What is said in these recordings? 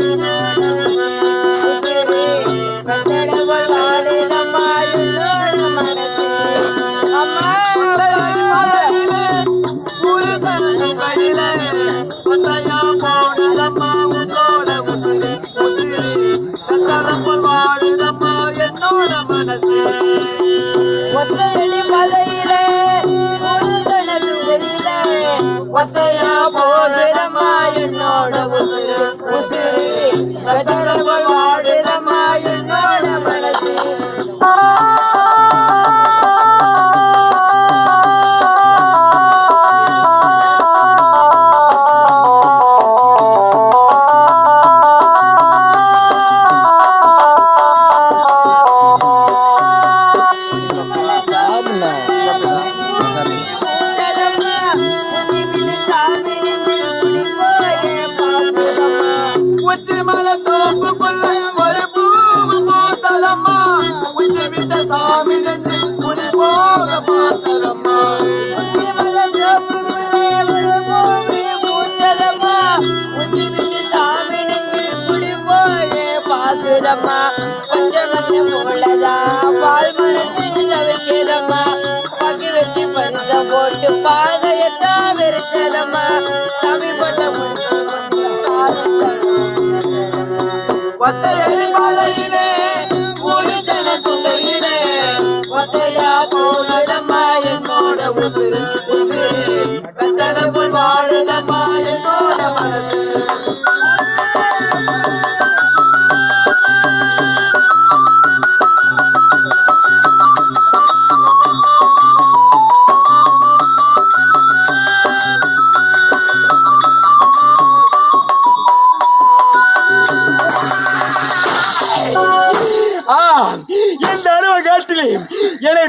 Thank you. Kalama.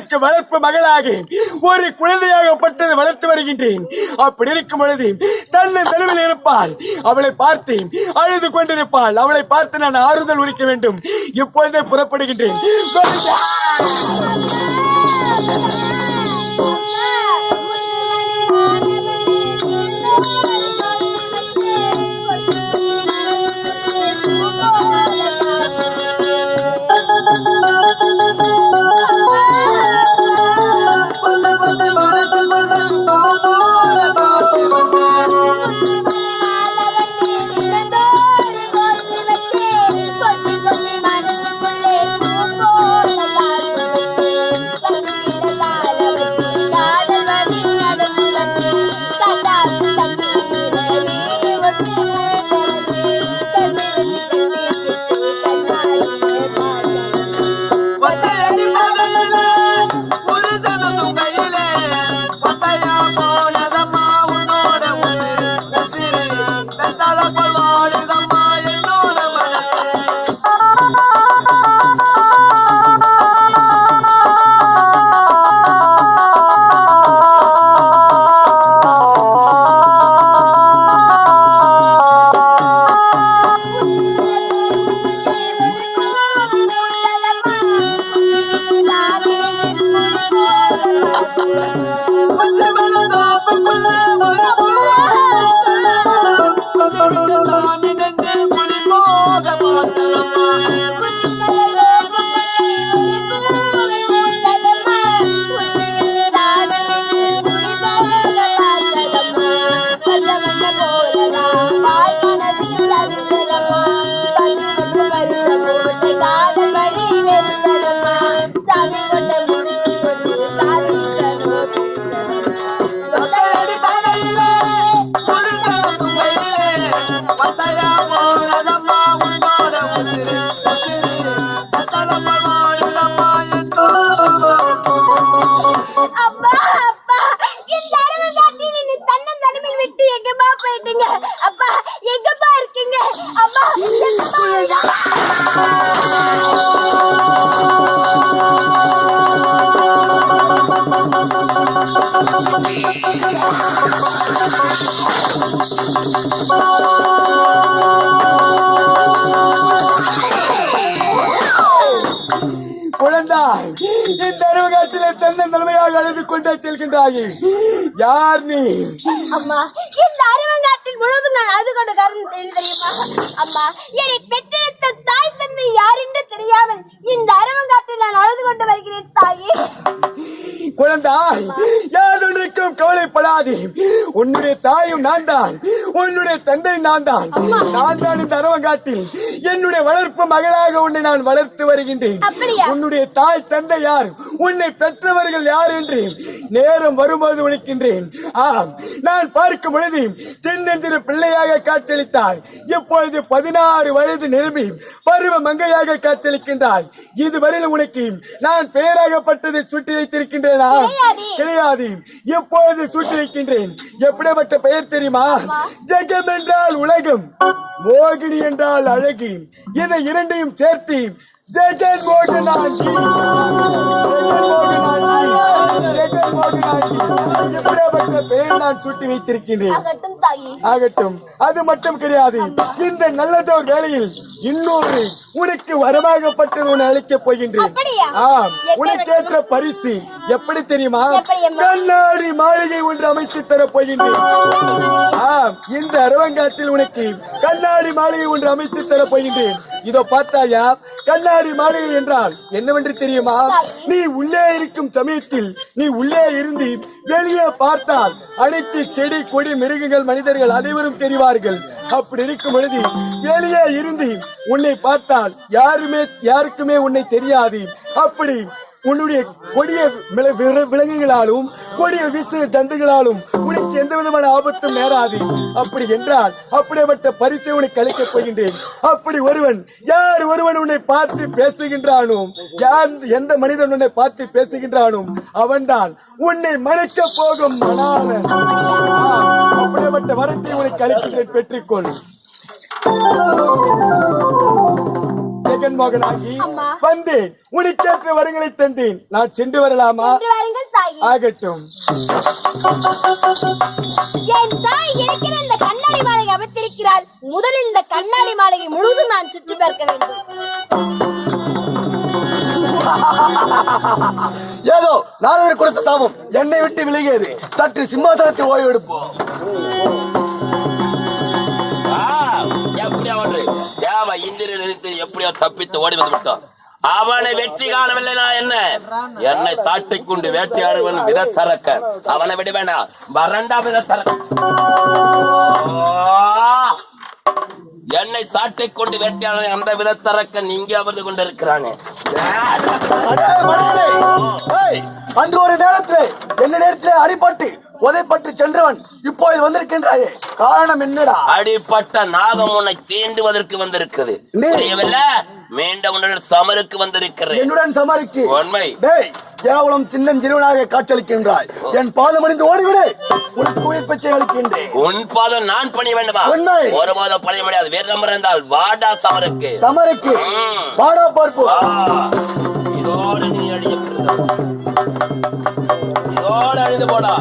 அவருக்கு வளர்ப்பு மகளாக ஒரு குழந்தையாக பட்டது வளர்த்து வருகின்றேன். அப்படி இருக்கும் பொழுது தன்னை தெளிவில் இருப்பாள். அவளை பார்த்து அழுது கொண்டிருப்பாள். அவளை பார்த்து நான் ஆறுதல் உரிக்க வேண்டும். இப்பொழுதே புறப்படுகின்றேன். செல்கின்றாயே? யார் நீ? அம்மா இந்த அருவங்காட்டில் முழுவதும் நான் அழுது கொண்ட காரணம் தெரியுமா? அம்மா என்னை பெற்றெடுத்த தாய் தந்தை யார் என்று தெரியாமல் இந்த அரவங்காட்டில் நான் அழுது கொண்டு வருகிறேன் தாயே. குழந்தாய் யாருக்கும் கவலைப்படாது. உன்னுடைய தாயும் நான் தான் உன்னுடைய தந்தை நான் தான் நான் தான் இந்த அருவங்காட்டில். என்னுடைய வளர்ப்பு மகளாக உன்னை நான் வளர்த்து வருகின்றேன்? உன்னுடைய தாய் தந்தை யார்? உன்னை பெற்றவர்கள் யார் என்று நேரம் வரும்போது உழைக்கின்றேன் ஆம் நான் பார்க்கும் பொழுது சின்னஞ்சிறு பிள்ளையாக காட்சியளித்தாய். இப்பொழுது பதினாறு வயது நிரம்பி பருவ மங்கையாக காட்சியளிக்கின்றாய். இதுவரையில் உனக்கு நான் பெயராகப்பட்டதை சுட்டி வைத்திருக்கின்றேனா? கிடையாதே. இப்பொழுது சுட்டி வைக்கின்றேன். எப்படிப்பட்ட பெயர் தெரியுமா? ஜெகம் என்றால் உலகம் மோகினி என்றால் அழகி. இதை இரண்டையும் சேர்த்து ஜெகன் மோகனாங்கி ஜெகன் மோகனாங்கி பெயர் நான் சுட்டி வைத்திருக்கின்றேன் ஆகட்டும் அது மட்டும் கிடையாது. இந்த நல்லதோர் வேளையில் இன்னொரு உனக்கு வரமாகப்பட்டது அளிக்கப் போகின்றேன்? ஆம். உனக்கேற்ற பரிசு எப்படி தெரியுமா? கண்ணாடி மாளிகை ஒன்று அமைத்து தரப் போகின்றேன். ஆம். இந்த அரவங்காட்டில் உனக்கு கண்ணாடி மாளிகை ஒன்று அமைத்து தரப் போகின்றேன். இதோ பார்த்தாயா? கண்ணாடி மாளிகை என்றால் என்னவென்று தெரியுமா? நீ உள்ளே இருக்கும் சமயத்தில் நீ உள்ளே இருந்து வெளியே பார்த்தால் அனைத்து செடி கொடி மிருகங்கள் மனிதர்கள் அனைவரும் தெரிவார்கள். அப்படி இருக்கும் பொழுது வெளியே இருந்து உன்னை பார்த்தால் யாருமே யாருக்குமே உன்னை தெரியாது. அப்படி உன்னுடைய கொடிய வில- விலங்குகளாலும் கொடிய வீசு ஜந்துகளாலும் உனக்கு எந்த விதமான ஆபத்தும் நேராது. அப்படி என்றால் அப்படிப்பட்ட பரிசை உனக்கு அளிக்கப் போகின்றேன். அப்படி ஒருவன் யார் ஒருவன் உன்னை பார்த்து பேசுகின்றானோ யார் எந்த மனிதன் உன்னை பார்த்து பேசுகின்றானோ அவன்தான் உன்னை மறைக்க போகும் மணாளன். அப்படிப்பட்ட வரத்தை உனக்கு அளிக்கின்றேன் பெற்றுக்கொள். ஜெகன்மோகனாகி அம்மா. வந்தேன். உனக்கேற்ற வரங்களை தந்தேன். நான் சென்று வரலாமா? ஆகட்டும். என் தாய் இருக்கிற இந்த கண்ணாடி மாளிகை அமைத்திருக்கிறாள். முதலில் இந்த கண்ணாடி மாளிகை முழுவதும் நான் சுற்றி பார்க்க வேண்டும். ஏதோ நாரதர் கொடுத்த சாபம். என்னை விட்டு விலகியது. சற்று சிம்மாசனத்தில் ஓய்வு எடுப்போம் எப்படியா ஒன்று தேவ இந்திரன் நினைத்து எப்படியோ தப்பித்து ஓடி வந்து விட்டான். அவனை வெற்றி காணவில்லை நான் என்ன? என்னை சாட்டிக் கொண்டு வேட்டையாடுவன் வித தரக்க அவனை விட வேண்டாம் வறண்டா வித என்னை சாட்டிக் கொண்டு வேட்டையாட அந்த விதத்தரக்கன் தரக்க நீங்க அமர்ந்து கொண்டிருக்கிறானே. அன்று ஒரு நேரத்திலே என்ன நேரத்திலே அடிபட்டு உதைப்பட்டு சென்றவன் இப்போது வந்திருக்கின்றாயே. காரணம் என்னடா? அடிப்பட்ட நாகம் உன்னை தீண்டுவதற்கு வந்திருக்குது. மீண்டும் உன்னுடன் சமருக்கு வந்திருக்கிறேன். என்னுடன் சமாளிக்கு உண்மை. டேய் கேவலம் சின்னஞ்சிறுவனாக காட்சளிக்கின்றாய் என் பாதமணிந்து ஓடிவிடு. உனக்கு உயிர் பிச்சை அளிக்கின்றேன் உன் பாதம் நான் பணிய வேண்டுமா? உண்மை. ஒரு பாதம் பணிய முடியாது. வேறு இருந்தால் வாடா சமருக்கு. சமருக்கு. ம். பாடா பார்ப்பு வா. இதோடு நீ அழிய இதோடு அழிந்து போடா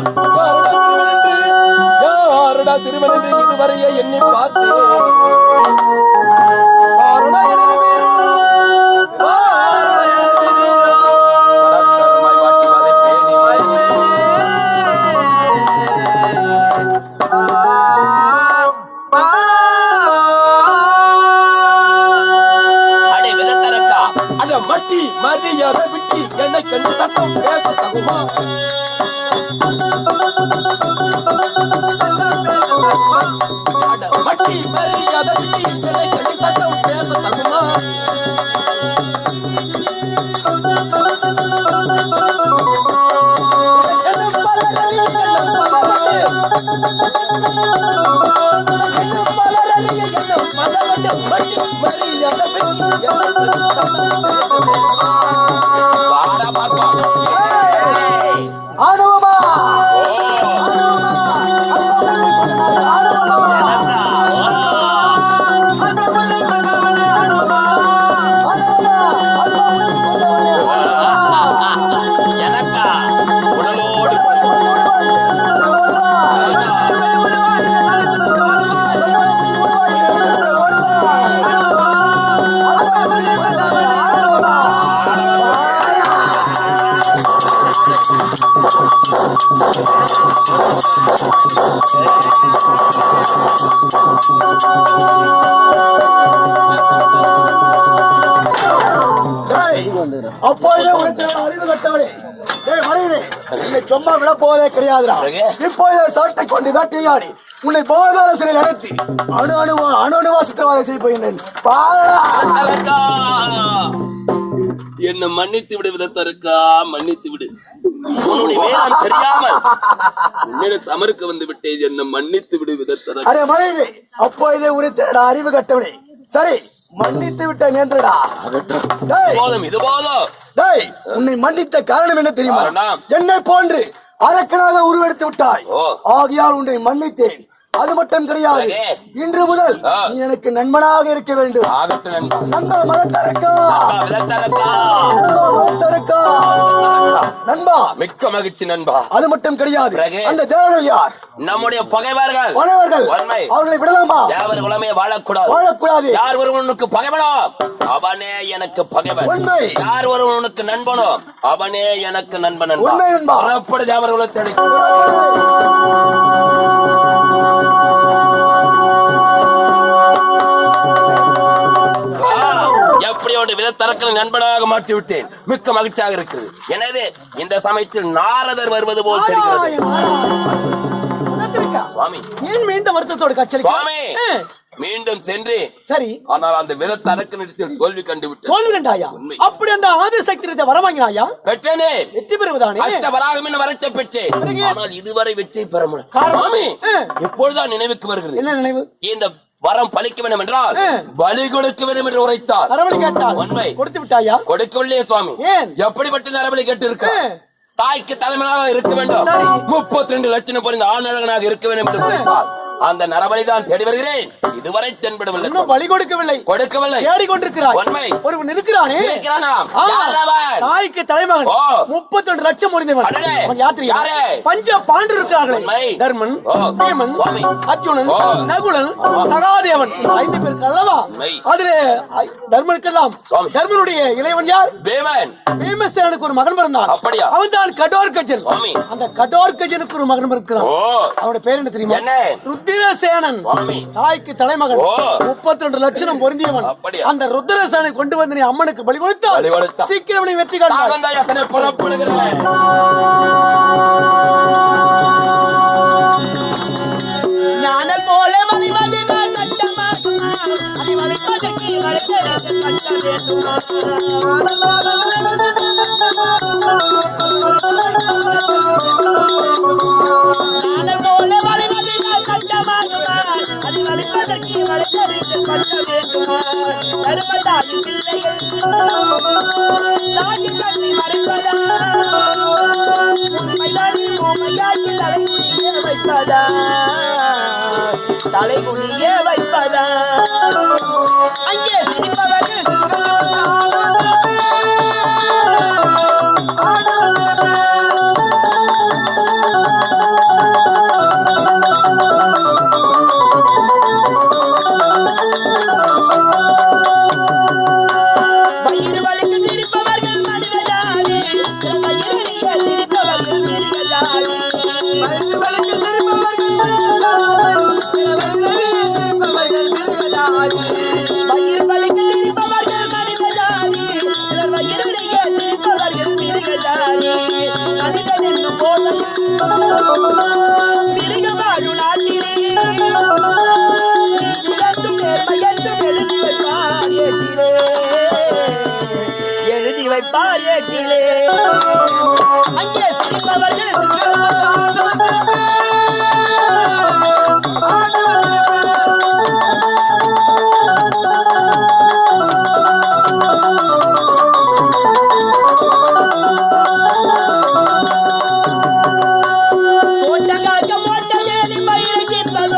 யாருடா திருமணம் இதுவரையை எண்ணி பார்த்தேன் மரியாதை விட்டி என்னை சட்டம் பேச தகுமா என்ன அப்போதே உனக்கு அறிவு கட்டவளே ஏய் மறைவே உன்னை விட போவதே கிடையாதுடா. இப்போதே சாட்டை கொண்டு வேட்டையாடி. உன்னை போதாத சிறையில் அடைத்து அணு அணுவா அணு அணுவா சித்திரவாதம் செய்ய போகின்றேன். பாரா என்ன மன்னித்து விடு விதத்தருக்கா? மன்னித்து விடு. உன்னுடைய தெரியாமல் உன்னிடம் சமர்க்க வந்து விட்டேன். என்ன மன்னித்து விடு விதத்தரக்கா? அரே மறைவே அப்போதே உரைத்தடா அறிவு கட்டவனே சரி மன்னித்து விட்ட நேந்திரடா. போதும் இது போதும். டேய் உன்னை மன்னித்த காரணம் என்ன தெரியுமா? என்னை போன்று அரக்கனாக உருவெடுத்து விட்டாய். ஆகையால் உன்னை மன்னித்தேன். அது மட்டும் கிடையாது? இன்று முதல். நீ எனக்கு நண்பனாக இருக்க வேண்டும். ஆகட்டும் நண்பா. மதத்தரக்கா. மதத்தரக்கா. நண்பா மிக்க மகிழ்ச்சி நண்பா. அது மட்டும் கிடையாது? அந்த தேவர்கள் யார்? நம்முடைய பகைவர்கள். பணவர்கள் உண்மை. அவர்களை விடலாமா? தேவர் குலமே வாழக்கூடாது. வாழக்கூடாது. யார் ஒருவனுக்கு பகைவனோ? அவனே எனக்கு பகைவன். உண்மை. யார் ஒருவனுக்கு நண்பனோ? அவனே எனக்கு நண்பன் நண்பா. உண்மை நண்பா. புறப்படு தேவர் குலத்தடி ஒரு விதத்தரக்கனை நண்பனாக மாற்றி விட்டேன் மிக்க மகிழ்ச்சியாக இருக்கிறது. எனவே இந்த சமயத்தில் நாரதர் வருவது போல் தெரிகிறது. சுவாமி. ஏன் மீண்டும் வருத்தத்தோடு காட்சி சுவாமி. மீண்டும் சென்று சரி. ஆனால் அந்த விதத்தரக்கு நிறுத்தில் தோல்வி கண்டு விட்டேன் தோல்வி கண்டாயா. அப்படி அந்த ஆதிசக்தி வர வாங்கினாயா பெற்றனே. வெற்றி பெறுவதானே? வராகம் என வரத்தை பெற்றேன்? ஆனால் இதுவரை வெற்றி பெற முடியும். எப்பொழுதுதான் நினைவுக்கு வருகிறது. என்ன நினைவு? இந்த வரம் பலிக்க வேண்டும் என்றால். பலி கொடுக்க வேண்டும் என்று உரைத்தார் அரவணை கேட்டால் உண்மை. கொடுத்து விட்டாயா கொடுக்கவில்லையே சுவாமி? எப்படிப்பட்ட நரபலி கேட்டு இருக்க. தாய்க்கு தலைவனாக இருக்க வேண்டும். முப்பத்தி ரெண்டு லட்சம் பொறிந்த ஆணழகனாக இருக்க வேண்டும் என்று உரைத்தார் அந்த நரபலி தான் தேடி வருகிறேன் இதுவரை தென்படவில்லை இன்னும் வழி கொடுக்கவில்லை கொடுக்கவில்லை தேடி கொண்டிருக்கிறாய் உண்மை. ஒருவன் இருக்கிறானே? தாய்க்கு தலைமகன். முப்பத்தி ரெண்டு லட்சம் முடிந்தவன் யார்? யாரு? பஞ்ச பாண்டு இருக்கிறார்களே. தர்மன். அர்ஜுனன். நகுலன் சகாதேவன் ஐந்து பேருக்கு அல்லவா. அதிலே தர்மனுக்கெல்லாம். தர்மனுடைய இளையவன் யார் தேவன் பீமசேனுக்கு ஒரு மகன் பிறந்தான் அப்படியா? அவன் தான் கடோர் கஜன். அந்த கடோர் கஜனுக்கு ஒரு மகன் இருக்கிறான் ஓ அவனுடைய பேர் என்ன தெரியுமா என்ன? ருத்திரசேனன். தாய்க்கு தலைமகன். முப்பத்தி ரெண்டு லட்சம் பொருந்தியவன்? அந்த ருத்ரசேனை கொண்டு வந்து நீ அம்மனுக்கு பலி கொடுத்தால். சீக்கிரம் நீ வெற்றி போல வழிவதுதான் அதை கட்ட வேண்டுமா போல கட்டமாகுமா அதை வளைப்பதற்கு வளைத்தெடுத்து வேண்டுமா தர்மதாயின் பிள்ளைகள் தாயின் கண்ணை மறைப்பதா உண்மைதான் உண்மையாக்கி தலைமுடிய வைப்பதா தலைமுடிய வைப்பதா? வைப்பார் ஏட்டிலே. எழுதி வைப்பார் அங்கே சிரிப்பவர்கள் பயிரை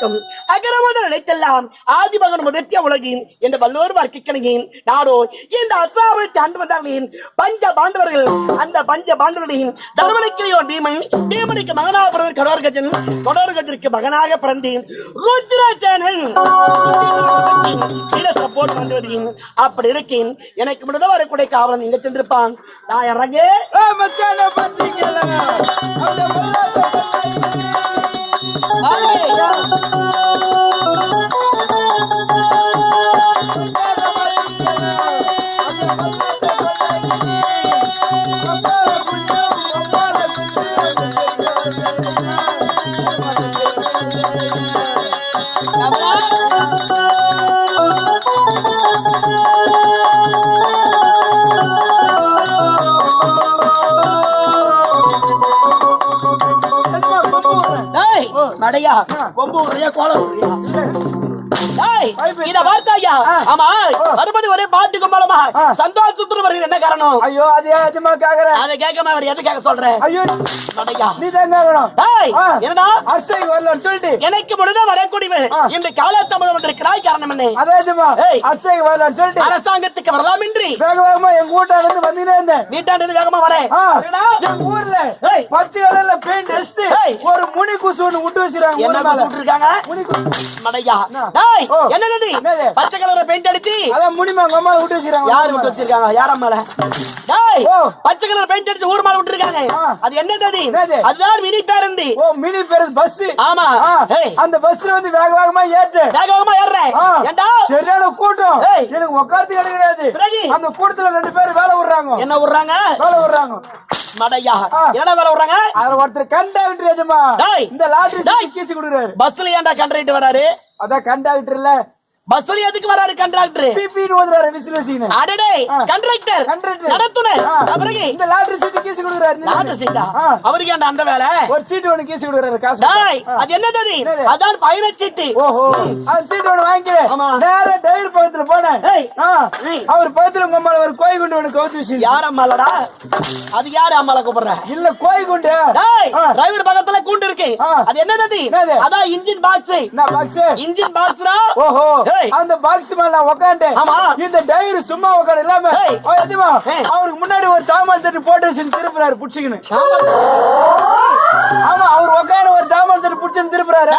வணக்கம் அகரமுதல் நினைத்தெல்லாம் ஆதிமகன் முதற்சிய உலகின் என்ற வல்லோர் வார்க்கிக்கணியின் நாடோ இந்த அசாபுரத்தை ஆண்டு வந்தார்களின் பஞ்ச பாண்டவர்கள் அந்த பஞ்ச பாண்டவர்களின் தர்மனுக்கிறையோ பீமன் பீமனுக்கு மகனாக பிறந்த கடோர்கஜன் கடோர்கஜனுக்கு மகனாக பிறந்தேன் ருத்ரசேனன். சில சப்போர்ட் வந்தவரின் அப்படி இருக்கேன். எனக்கு முடிந்த வரக்கூடிய காவலன் இங்க சென்றிருப்பான். நான் இறங்கே மச்சான பாத்தீங்களா? அந்த கொம்பு உரையா கோலம் இத ஆமா மறுபடி ஒரே பாட்டு கும்பலமா சந்தோஷத்துல வருகிற என்ன காரணம்? ஐயோ அது ஏஜமா கேக்குற? அதை கேட்காம அவர் எதுக்காக சொல்றேன் ஐயோ. நீ தான் கேட்கணும். என்னடா அர்ச்சை வரலன்னு சொல்லிட்டு எனக்கு முழுத வரக்கூடியவர் இந்த காலத்தாமதம் வந்திருக்கிறாய் காரணம் என்ன வரலன்னு சொல்லிட்டு அரசாங்கத்துக்கு வரலாமின்றி வேக வேகமா எங்க வீட்டால இருந்து இருந்தேன் வீட்டாண்டது வேகமா வரேன்? எங்க ஊர்ல. பச்சை கலர்ல பெயிண்ட் அடிச்சுட்டு ஏய். ஒரு முனி குசு ஒண்ணு விட்டு வச்சிருக்காங்க என்ன இருக்காங்க முனி. மடையா? டேய். என்னது? என்னது? பச்சை கலர்ல பெயிண்ட் அடிச்சு அதான் முனிமா உங்க அம்மா விட்டு வச்சிருக்காங்க யாரு விட்டு. வச்சிருக்காங்க யார் அம்மால டேய். பச்சை கலர் பெயிண்ட் அடிச்சு ஊர் மேல விட்டுருக்காங்க. அது என்னது அது? அதுதான் மினி பேருந்து ஓ மினி பேருந்து பஸ் ஆமா. அந்த பஸ்ல வந்து வேக வேகமா ஏற்று. வேகமா ஏறுறேன். ஏண்டா? சரியான கூட்டம். எனக்கு உட்கார்ந்து கிடையாது? அந்த கூட்டத்துல ரெண்டு பேரும் வேலை விடுறாங்க. என்ன விடுறாங்க? வேலை விடுறாங்க. மடையா. என்ன வேலை விடுறாங்க? அதுல ஒருத்தர் கண்டாக்டர் டேய். இந்த லாட்டரி. கீசி கொடுக்குறாரு. பஸ்ல ஏன்டா கண்டக்டர் வராரு? அதான் கண்டாக்டர்ல பஸ்ல எதுக்கு வராரு கண்டக்டர் பிபின்னு ஓதுறாரு விசில் வச்சுக்கின்னு அடடே ஆ. Conductor conductor. நடத்துனர். அப்புறம் இந்த லாட்டரி சீட்டு கீசி கொடுக்குறாரு லாட்டு சீட்டா. அவருக்கு ஏன்டா அந்த வேலை ஒரு சீட்டு ஒண்ணு கீசி கொடுக்குறாரு காசு டேய். அது என்னது அது? அதான் பயணச்சீட்டு ஓஹோ அந்த சீட்டு ஒண்ணு வாங்கி ஆமா. நேரா டயர் பக்கத்துல போனேன். அவர் பக்கத்துல உங்க அம்மால ஒரு கோய் குண்டு ஒண்ணு கவுத்து வச்சு யார் அம்மாலடா அது யாரு அம்மால கூப்பிடுற இல்ல கோய் குண்டு டேய். டிரைவர் பக்கத்துல கூண்டு இருக்கு. அது என்னது அது? அதான் இன்ஜின் பாக்ஸ் என்ன பாக்ஸ் இன்ஜின் பாக்ஸ்ரா ஓஹோ. அந்த பாக்ஸ் மேல உட்காந்து ஆமா. இந்த டயர் சும்மா உட்காந்து இல்லாம. அவருக்கு முன்னாடி ஒரு தாமல் தட்டு போட்டு வச்சு திருப்புறாரு புடிச்சுக்கின்னு. ஆமா அவர் உட்காந்து ஒரு தாமல் தட்டு புடிச்சுன்னு திருப்புறாரு.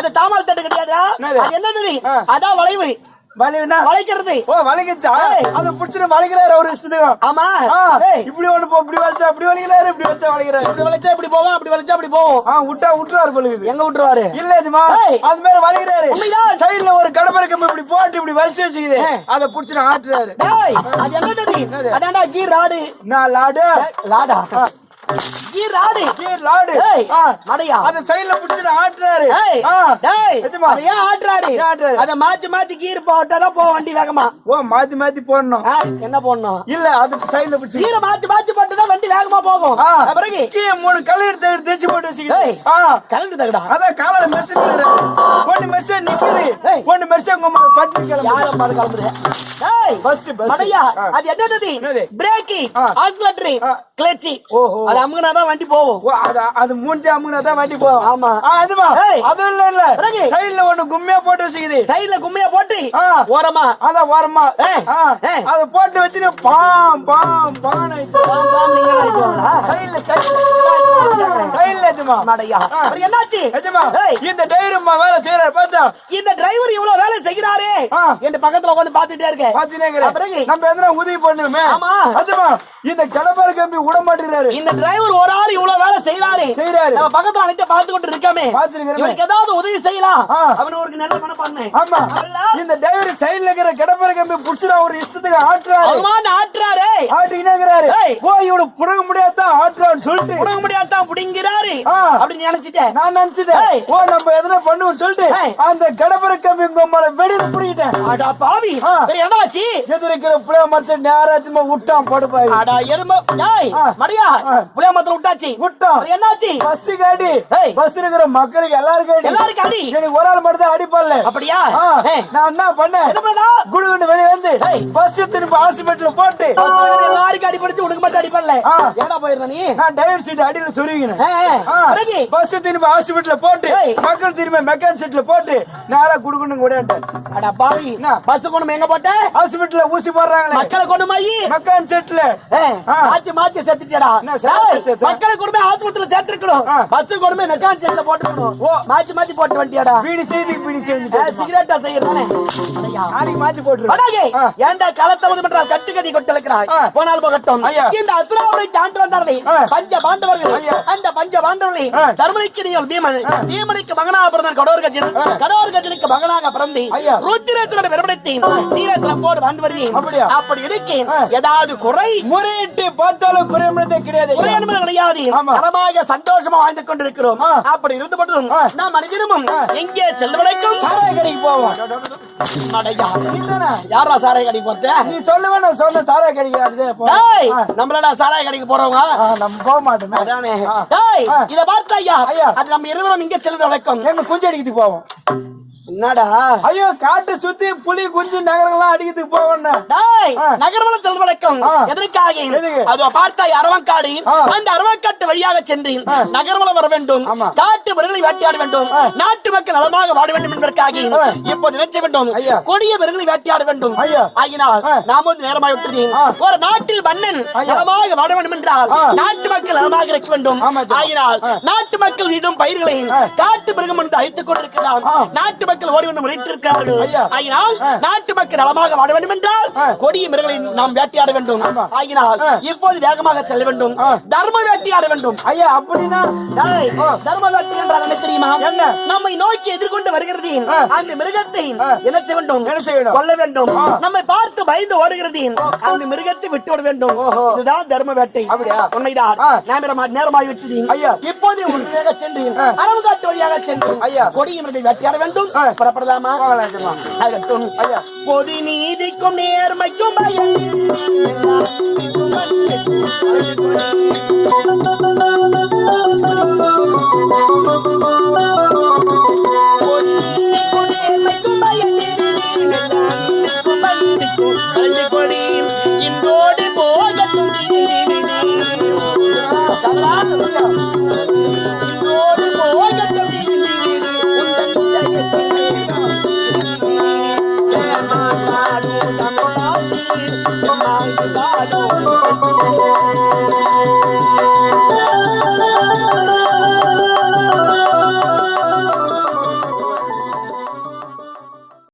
அது தாமல் தட்டு கிடையாதா என்னது? அதான் வளைவு. வலினா வளைக்கிறது ஓ ஏய். அத புடிச்சுன்னு வலிக்கிறாரு அவரு இஷ்டத்துக்கும் ஆமா. இப்படி ஒண்ணு போ இப்படி வலிச்சா இப்படி வலிக்கிறாரு இப்படி வச்சா வலிக்கிறாரு. இப்படி வளைச்சா இப்படி போவோம் அப்படி வளைச்சா அப்படி போவோம். ஆ விட்டா விட்டுறாரு போலுக்குது எங்க விட்டுருவாரு இல்ல இதுமா. அது மாதிரி உண்மைதான். சைடுல ஒரு கடப்பரை கம்பி இப்படி போட்டு இப்படி வலிச்சு வச்சுக்குது. அத புடிச்சுன்னு ஆட்டுறாரு. அது? அதான்டா கீர் ராடு. நான் லாடு. லாடா. கீர் ராடு கீழ் லாடு ஏய், ஆ. மடையா. அத சைடுல புடிச்சுன்னு ஆட்டுறாரு ஏய், ஆ. டேய், எதுமா? அதை ஏன் ஆட்டுறாரு? அதை மாத்தி மாத்தி கீர் போட்டாதான் போகும் வண்டி வேகமா ஓ மாத்தி மாத்தி போடணும் என்ன போடணும் இல்ல அது சைடுல புடிச்சு கீரை மாத்தி மாத்தி போட்டுதான் வண்டி வேகமா போகும். பிறகு மூணு கல் எடுத்து தேய்ச்சி போட்டு. ஆ கலந்து தகடா அதான் காலால மெரிச்சு ஒண்ணு மெரிச்சா நிக்குது. ஒண்ணு மெரிச்சா உங்க பட்டு கிளம்பு யாரும் கிளம்புது பஸ் பஸ். அது என்னது? பிரேக்கி. ஆக்சிலேட்டரி ஓஹோ. அது அமுங்கினாதான் வண்டி போகும் ஓ, அது அது மூணு அமுக்குனா தான் வண்டி போகும் ஆமா. ஏய். அது இல்ல இல்ல? சைடுல ஒண்ணு கும்மியா போட்டு வச்சுக்குது. சைடுல கும்மையா போட்டு. ஓரமா? அதான் ஓரமா. அத போட்டு வச்சுட்டு பாம் பாம் பாம் பாம், பாம், நீங்க? சைடுல சைடுல எஜமா. மடையா என்னாச்சு? எஜமா. இந்த டைரம்மா வேலை செய்யறாரு பார்த்தா இந்த டிரைவர் இவ்வளவு வேலை செய்கிறாரே. ஆ. என் பக்கத்துல உட்கார்ந்து பாத்துட்டே இருக்கேன் பாத்துனே பிறகு? நம்ம எதனா உதவி பண்ணுமே ஆமா. அதுமா இந்த கடப்பாரு கம்பி விட மாட்டேங்கிறாரு இந்த டிரைவர் ஒரு ஆள் இவ்வளவு செய்யறாரு. நம்ம பக்கத்துல அனைத்து பார்த்து கொண்டு இருக்காமே. இவனுக்கு ஏதாவது உதவி செய்யலாம். அவன் ஒரு நல்ல மனப்பான்மை. ஆமா. அவன்லாம் இந்த டிரைவர் சைடுல இருக்கிற கடப்பாரு கம்பி புடிச்சுடா ஒரு இஷ்டத்துக்கு ஆட்டுறாரு. ஆட்டுறாரு. ஆட்டிக்கினாங்கிறாரு. ஏய். ஓ இவனு புடங்க முடியாதான் ஆட்டுறான்னு சொல்லிட்டு. புடுங்க முடியாதான் புடிங்கிறாரு. அப்படின்னு நினைச்சிட்டேன் நான் நினைச்சிட்டேன். ஓ நம்ம எதனா பண்ணுவோம் சொல்லிட்டு. அந்த கடப்பாரு கம்பி உங்க மேல வெடிந்து பிடிக்கிட்டேன் அடா பாவி. என்னாச்சு இருக்கிற புளிய மரத்தை நேரத்துமா விட்டான் படுப்பாய் அடா எரும ஆ. புளிய மரத்துல விட்டாச்சு விட்டான் என்னாச்சு பஸ் காடி. பஸ் இருக்கிற மக்களுக்கு எல்லாருக்கும் அடி எல்லாருக்கும் அடி. எனக்கு ஒரு ஆள் மட்டும் தான் அடிப்படல அப்படியா. நான் என்ன பண்ணேன் குடுகுண்டு வெளியே வந்து. பஸ் திரும்ப ஹாஸ்பிட்டல் போட்டு எல்லாருக்கும் அடிபடிச்சு உனக்கு மட்டும் அடிப்படல ஆ. ஏடா போயிருந்த நீ நான் டிரைவர் சீட் அடியில சொருவி அறிவிக்கணும் ஆ, பிறகு? பஸ் திரும்ப ஹாஸ்பிட்டல்ல போட்டு. மக்கள் திரும்ப மெக்கானிக் செட்ல போட்டு நேரா குடுக்கணும் கூட அட பாவி? பஸ் கொண்டு எங்க போட்ட ஹாஸ்பிட்டல்ல ஊசி போடுறாங்களே மக்களை கொண்டு போய் மெக்கானிக் செட்ல. மாத்தி மாத்தி சேர்த்து சேர்த்து? மக்களை கொண்டு போய் ஆஸ்பத்திரியில சேர்த்திருக்கணும் ஆ. பஸ் கொண்டு போய் மெக்கானிக் செட்ல போட்டுக்கணும். மாத்தி மாத்தி போட்டு வண்டியாடா பீடி செய்தி பீடி செஞ்சு சிகரெட்டா செய்யறதானே அடையா. நாளைக்கு மாத்தி போட்டுரு. ஏன்டா காலத்தமது பண்றால் கட்டுக்கதி கொட்டளிக்கிறாய் ஆ. போனால் போகட்டும். இந்த அசுராவுரை தாண்டி வந்தார்களே. பஞ்ச பாண்டவர்கள். அந்த பஞ்ச பாண்டவர்களே. தர்மனிக்கு நீங்கள் பீமன் பீமனுக்கு மகனாக பிறந்தான் கடோர் கஜன். கடோர் கஜனுக்கு மகனாக பிறந்து. ருத்திரேசனோட பெருமடத்தேன் சீரேசனப்போடு வாழ்ந்து வருகிறேன் அப்படியா? அப்படி இருக்கேன். ஏதாவது குறை முறையிட்டு பார்த்தாலும் குறைமுறை கிடையாது குறை என்பது கிடையாது ஆமா. நலமாக சந்தோஷமா வாழ்ந்து கொண்டிருக்கிறோம். அப்படி இருந்த ஆ. நாம் ஆ. எங்கே செல்வடைக்கும் சாராய கடைக்கு போவோம்? யாரா சாரை கடைக்கு போறது நீ சொல்லுவ நான் சொன்ன சாராய கடைக்கு நம்மளடா சாராய கடைக்கு போறவங்க நம்ம போக மாட்டோமே அதானே. இத பார்த்தா ஐயா. அது நம்ம இருவரும் இங்க செல்வது வழக்கம் எங்க குஞ்சு அடிக்கிறதுக்கு போவோம் என்னடா ஐயோ காட்டு சுத்தி புலி குஞ்சு நகரங்கள்லாம் அடிக்கிறதுக்கு ஆ. நகர்வலம் செல்வது வழக்கம். எதற்காக? அதோ பார்த்தா அரவங்காடு. அந்த அரவங்காட்டு வழியாக சென்று நகர்வலம் வர வேண்டும். காட்டு மிருகங்களை வேட்டையாட வேண்டும். நாட்டு மக்கள் நலமாக வாழ வேண்டும் என்பதற்காக. இப்போது நினைச்ச வேண்டும். கொடிய மிருகங்களை வேட்டையாட வேண்டும். ஆகினால். நாம் வந்து நேரமாய் விட்டுறேன் ஆ. ஒரு நாட்டில் மன்னன். நலமாக வாழ வேண்டும் என்றால். நாட்டு மக்கள் நலமாக இருக்க வேண்டும். ஆகினால். நாட்டு மக்கள் வீடும் பயிர்களையும். காட்டு மிருகம் வந்து அழைத்துக் கொண்டிருக்கிறான் ஆ. நாட்டு மக்கள் ஓடி வந்து முறைத்திருக்கிறார்கள். ஆகினால். நாட்டு மக்கள் நலமாக வாழ வேண்டும் என்றால். கொடிய மிருகங்களை நாம் வேட்டையாட வேண்டும். ஆகினால். இப்போது வேகமாக செல்ல வேண்டும். தர்ம வேட்டையாட வேண்டும் ஐயா அப்படின்னா தர்ம வேட்டை என்றால் என்ன தெரியுமா என்ன? நம்மை நோக்கி எதிர்கொண்டு வருகிறது. அந்த மிருகத்தை. என்ன செய்ய வேண்டும் என்ன செய்யணும்? கொல்ல வேண்டும். நம்மை பார்த்து பயந்து ஓடுகிறது அந்த மிருகத்தை விட்டு விட வேண்டும். இதுதான் தர்ம வேட்டை? உண்மைதான் நேரமாய் விட்டது ஐயா. இப்போது உடனடியாக சென்று ஆ. அரவு காட்டு வழியாக சென்று ஐயா. கொடிய மிருகத்தை வேட்டையாட வேண்டும். புறப்படலாமா பொது நீதிக்கும் நேர்மைக்கும் பயந்து